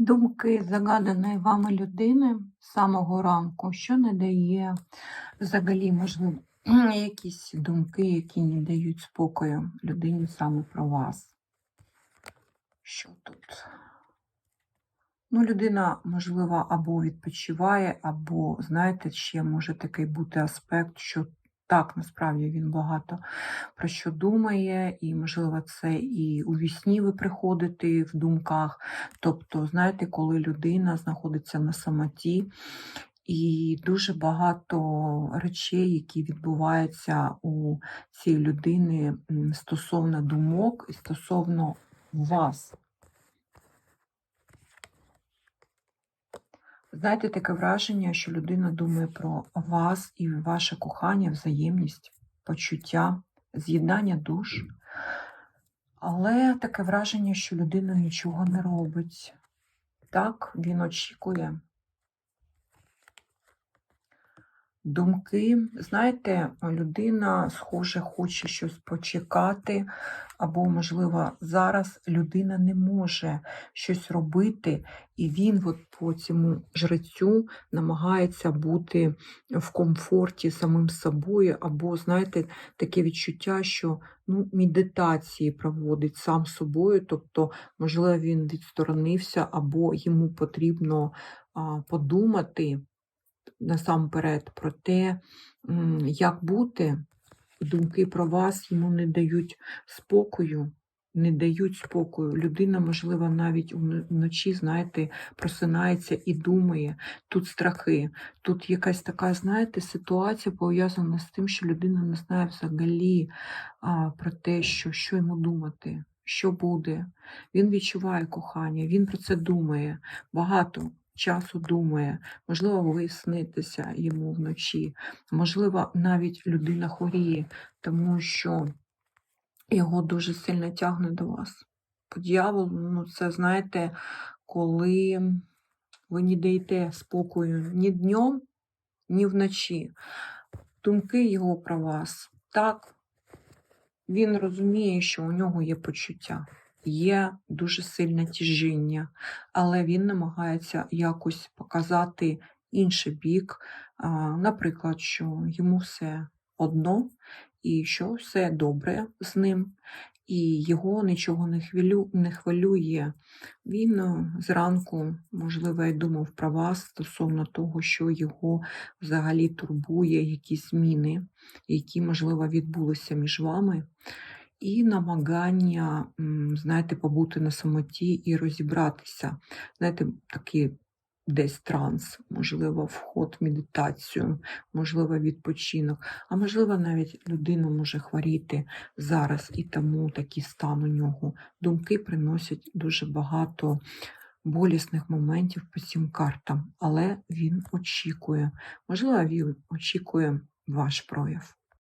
Думки загаданої вами людини з самого ранку, що не дає взагалі, можливо, якісь думки, які не дають спокою людині саме про вас. Що тут? Ну, людина, можливо, або відпочиває, або, знаєте, ще може такий бути аспект, що так, насправді він багато про що думає, і, можливо, це і у вісні ви приходите в думках. Тобто, знаєте, коли людина знаходиться на самоті, і дуже багато речей, які відбуваються у цієї людини стосовно думок і стосовно вас. Знаєте, таке враження, що людина думає про вас і ваше кохання, взаємність, почуття, з'єднання душ. Але таке враження, що людина нічого не робить. Так, він очікує. Думки, знаєте, людина, схоже, хоче щось почекати, або, можливо, зараз людина не може щось робити, і він от по цьому жрецю намагається бути в комфорті самим собою, або, знаєте, таке відчуття, що ну, медитації проводить сам собою, тобто, можливо, він відсторонився, або йому потрібно подумати насамперед про те, як бути. Думки про вас йому не дають спокою, не дають спокою. Людина, можливо, навіть вночі, знаєте, просинається і думає. Тут страхи, тут якась така, знаєте, ситуація пов'язана з тим, що людина не знає взагалі а, про те, що, що йому думати, що буде. Він відчуває кохання, він про це думає. Багато часу думає. Можливо, ви снитеся йому вночі. Можливо, навіть людина хворіє, тому що його дуже сильно тягне до вас. По дьяволу, ну це знаєте, коли ви не даєте спокою ні днем, ні вночі. Думки його про вас. Так, він розуміє, що у нього є почуття, є дуже сильне тяжіння, але він намагається якось показати інший бік, наприклад, що йому все одно і що все добре з ним, і його нічого не, хвилю, не хвилює. Він е, зранку, можливо, і думав про вас стосовно того, що його взагалі турбує, якісь зміни, які, можливо, відбулися між вами. І намагання, знаєте, побути на самоті і розібратися. Знаєте, такий десь транс, можливо, вход в медитацію, можливо, відпочинок, а можливо, навіть людина може хворіти зараз, і тому такий стан у нього. Думки приносять дуже багато болісних моментів по цим картам, але він очікує. Можливо, він очікує ваш прояв.